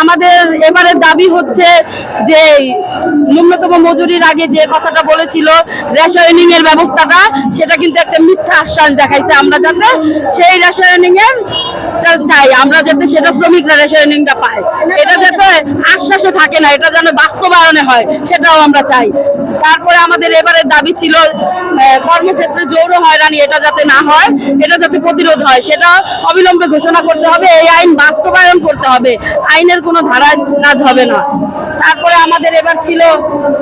আমাদের এবারের দাবি হচ্ছে যে ন্যূনতম মজুরির আগে যে কথাটা বলেছিল রেশনিং এর ব্যবস্থাটা, সেটা কিন্তু একটা মিথ্যা আশ্বাস দেখাইছে আমরা যাতে সেই রেশনিং এর চাই, আমরা যাতে সেটা শ্রমিকরা রেশনিংটা পায়। এটা আশ্বাসে থাকে না, এটা যেন বাস্তবায়নে হয়, সেটাও আমরা চাই। তারপরে আমাদের এবারের দাবি ছিল কর্মক্ষেত্রে জৌর হয়রানি, এটা যাতে না হয়, এটা যাতে প্রতিরোধ হয়, সেটা অবিলম্বে ঘোষণা করতে হবে, এই আইন বাস্তবায়ন করতে হবে, আইনের কোনো ধারায় কাজ হবে না। তারপরে আমাদের এবার ছিল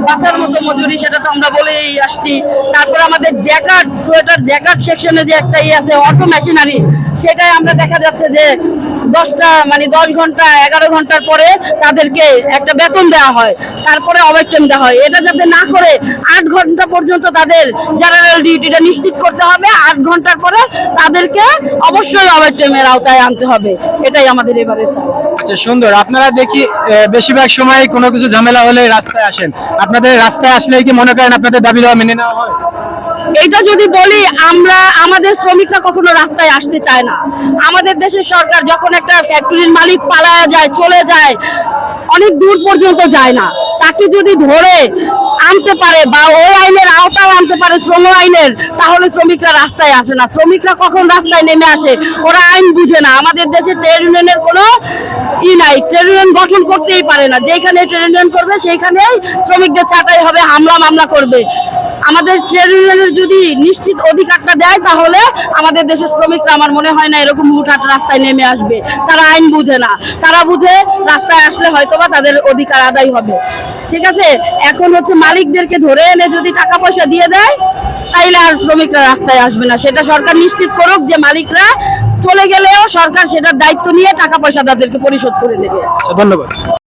বাঁচার মতো মজুরি, সেটা তো আমরা বলেই আসছি। তারপরে আমাদের জ্যাকাট, সোয়েটার জ্যাকাট সেকশনে যে একটা ইয়ে আছে, অটো মেশিনারি, সেটাই আমরা দেখা যাচ্ছে যে দশটা মানে দশ ঘণ্টা, এগারো ঘণ্টার পরে তাদেরকে একটা বেতন দেওয়া হয়। তারপরে ওভারটাইম দেওয়া হয়। এটা যাতে না করে আট ঘণ্টা পর্যন্ত তাদের জেনারেল ডিউটিটা নিশ্চিত করতে হবে, আট ঘণ্টার পরে তাদেরকে অবশ্যই ওভারটাইমের আওতায় আনতে হবে। এটাই আমাদের এবারে চাই আচ্ছা সুন্দর। আপনারা দেখি বেশিরভাগ সময় কোনো কিছু ঝামেলা হলে রাস্তায় আসেন। আপনাদের রাস্তায় আসলে কি মনে করেন আপনাদের দাবি দেওয়া মেনে নেওয়া হয়? এটা যদি বলি, আমরা, আমাদের শ্রমিকরা কখনো রাস্তায় আসতে চায় না। আমাদের দেশের সরকার যখন একটা ফ্যাক্টরির মালিক পালায়া যায়, চলে যায়, অনেক দূর পর্যন্ত যায় না। তাকে যদি ধরে আনতে পারে বা ওই আইনের আওতাও আনতে পারে শ্রম আইনের, তাহলে শ্রমিকরা রাস্তায় আসে না। শ্রমিকরা কখন রাস্তায় নেমে আসে, ওরা আইন বুঝে না। আমাদের দেশে ট্রেড ইউনিয়নের কোনো ই নাই। ট্রেড ইউনিয়ন গঠন করতেই পারে না। যেখানে ট্রেড ইউনিয়ন করবে সেইখানেই শ্রমিকদের ছাঁটাই হবে হামলা মামলা করবে। আমাদের ট্রেড ইউনিয়নের যদি নিশ্চিত অধিকারটা দেয়, তাহলে আমাদের দেশের শ্রমিকরা আমার মনে হয় না এরকম হুটহাট রাস্তায় নেমে আসবে। তারা আইন বুঝে না। তারা বুঝে রাস্তায় আসলে হয়তোবা তাদের অধিকার আদায় হবে। ঠিক আছে? এখন হচ্ছে মালিকদেরকে ধরে এনে যদি টাকা পয়সা দিয়ে দেয়, তাইলে আর শ্রমিকরা রাস্তায় আসবে না। সেটা সরকার নিশ্চিত করুক যে মালিকরা চলে গেলেও সরকার সেটার দায়িত্ব নিয়ে টাকা পয়সা তাদেরকে পরিশোধ করে নেবে। আচ্ছা ধন্যবাদ।